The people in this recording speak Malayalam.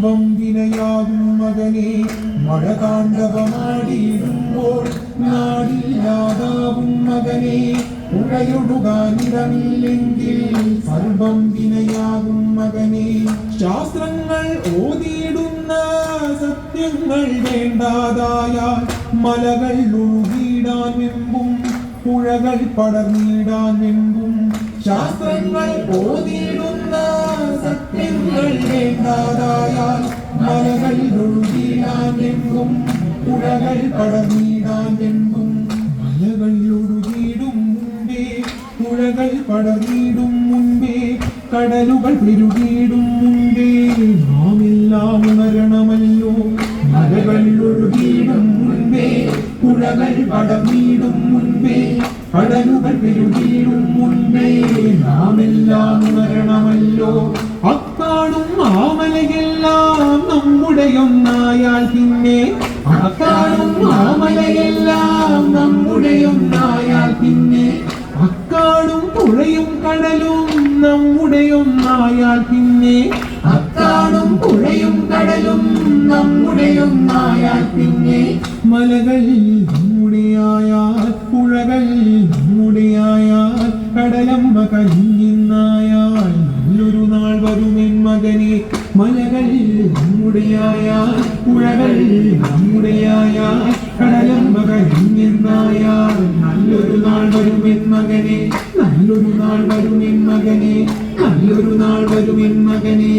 സർവം വിനയാകും മകനെ. മഴ കാണ്ടവമാടിയിടുമ്പോൾ നാടില്ലാതാവും മകനെ. ഉഴയൊടുകാനിടമില്ലെങ്കിൽ സർവം വിനയാകും മകനെ. ശാസ്ത്രങ്ങൾ ഓതിയിടുന്ന സത്യങ്ങൾ വേണ്ടാതായാൽ മലകൾ ഒഴുകിയിടാൻ വെമ്പും പുഴകൾ പടർന്നിടാൻ വെമ്പും. ശാസ്ത്രങ്ങൾ ഓതിയിടുന്ന സത്യങ്ങൾ വേണ്ടാതായാൽ മലകൾ ഒഴുകിയിടാൻ വെമ്പും പുഴകൾ പടർന്നിടാൻ വെമ്പും മലകൾ ഒഴുകിയിടും മുമ്പേ പുഴകൾ പടർന്നിടും കടലുകൾ പെരുകിയിടും മുമ്പേ. നാം എല്ലാം ഉണരണമല്ലോ മലകൾ ഒഴുകിയിടും മുൻപേ പുഴകൾ പടർന്നിടും മുൻപേ കടലുകൾ പെരുകിയിടും മുൻപേ നാം എല്ലാം ഉണരണമല്ലോ നമ്മുടെ ഒന്നായാൽ പിന്നെ അക്കാടും മാമലയെല്ലാം നമ്മുടെയൊന്നായാൽ പിന്നെ അക്കാടും പുഴയും കടലും നമ്മുടെയൊന്നായാൽ പിന്നെ അക്കാടും പുഴയും കടലും നമ്മുടെയൊന്നായാൽ പിന്നെ മലകൾ നമ്മുടെയായാൽ പുഴകൾ നമ്മുടെയായാൽ കടലമ്മ കലിഞ്ഞിന്നായാൽ വരുമെൻ മകനെ മലകൾ നമ്മുടെയായ പുഴകൾ നമ്മുടെയായാൽ കടലമ്മ കലിഞ്ഞിന്നായാൽ നല്ലൊരു നാൾ വരുമെൻ മകനെ നല്ലൊരു നാൾ വരുമെൻ മകനെ നല്ലൊരു നാൾ വരുമെൻ മകനെ.